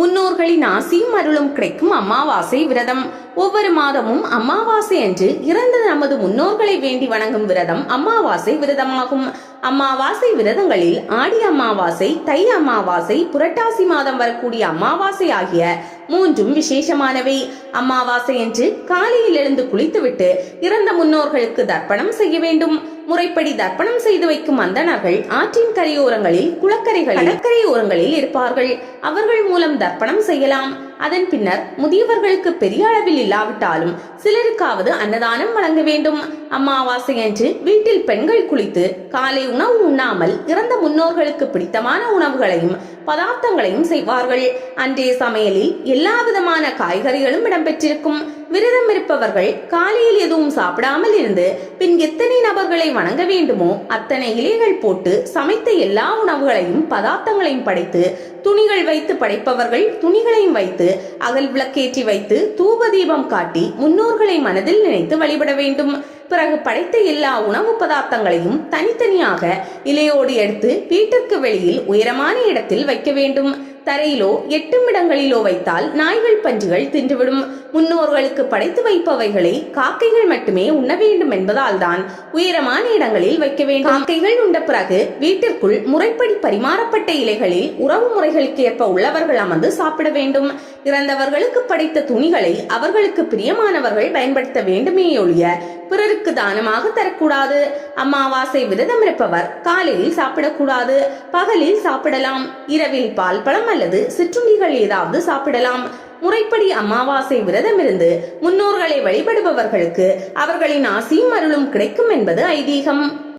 முன்னோர்களின் ஆசியும் அருளும் கிடைக்கும் அமாவாசை விரதம். ஒவ்வொரு மாதமும் அமாவாசை அன்று இறந்த நமது முன்னோர்களை வேண்டி வணங்கும் விரதம் அமாவாசை விரதமாகும். அமாவாசை விரதங்களில் ஆடி அமாவாசை தை அமாவாசை புரட்டாசி மாதம் வரக்கூடிய அமாவாசை ஆகிய மூன்றும் விசேஷமானவை. அமாவாசை அன்று காலையில் எழுந்து குளித்துவிட்டு இறந்த முன்னோர்களுக்கு தர்ப்பணம் செய்ய வேண்டும். முறைப்படி தர்ப்பணம் செய்து வைக்கும் அந்தணர்கள் ஆற்றின் கரையோரங்களில் குளக்கரைகள் கடற்கரையோரங்களில் இருப்பார்கள். அவர்கள் மூலம் தர்ப்பணம் செய்யலாம். அதன் பின்னர் முதியவர்களுக்கு பெரிய அளவில் இல்லாவிட்டாலும் சிலருக்காவது அன்னதானம் வழங்க வேண்டும். அமாவாசை அன்று வீட்டில் பெண்கள் குளித்து காலை உணவு உண்ணாமல் இறந்த முன்னோர்களுக்கு பிடித்தமான உணவுகளையும் பதார்த்தங்களையும் செய்வார்கள். அன்றைய சமையலில் எல்லா விதமான காய்கறிகளும் இடம்பெற்றிருக்கும். விரதம் இருப்பவர்கள் காலையில் எதுவும் சாப்பிடாமல் இருந்து பின் எத்தனை நபர்களை வணங்க வேண்டுமோ அத்தனை இலைகள் போட்டு சமைத்த எல்லா உணவுகளையும் பதார்த்தங்களையும் படைத்து துணிகள் வைத்து படைப்பவர்கள் துணிகளையும் வைத்து அகல் விளக்கேற்றி வைத்து தூப தீபம் காட்டி முன்னோர்களை மனதில் நினைத்து வழிபட வேண்டும். பிறகு படைத்த எல்லா உணவு பதார்த்தங்களையும் தனித்தனியாக இலையோடு எடுத்து வீட்டிற்கு வெளியில் உயரமான இடத்தில் வைக்க வேண்டும். தரையிலோ எட்டுமிடங்களிலோ வைத்தால் நாய்கள் பன்றிகள் தின்றுவிடும். முன்னோர்களுக்கு படைத்து வைப்பவைகளை காக்கைகள் மட்டுமே உண்ண வேண்டும் என்பதால் தான் உயரமான இடங்களில் வைக்க வேண்டும். காக்கைகள் உண்ட பிறகு வீட்டிற்குள் முறைப்படி பரிமாறப்பட்ட இலைகளில் உறவு முறைகளுக்கு ஏற்ப உள்ளவர்கள் அமர்ந்து சாப்பிட வேண்டும். இறந்தவர்களுக்கு படைத்த துணிகளை அவர்களுக்கு பிரியமானவர்கள் பயன்படுத்த வேண்டுமே ஒழிய பிறருக்கு தானமாக தரக்கூடாது. அமாவாசை விரதம் இருப்பவர் காலையில் சாப்பிடக்கூடாது பகலில் சாப்பிடலாம். இரவில் பால் பழம் அல்லது சிற்றுண்டிகள் ஏதாவது சாப்பிடலாம். முறைப்படி அமாவாசை விரதம் இருந்து முன்னோர்களை வழிபடுபவர்களுக்கு அவர்களின் ஆசியும் அருளும் கிடைக்கும் என்பது ஐதீகம்.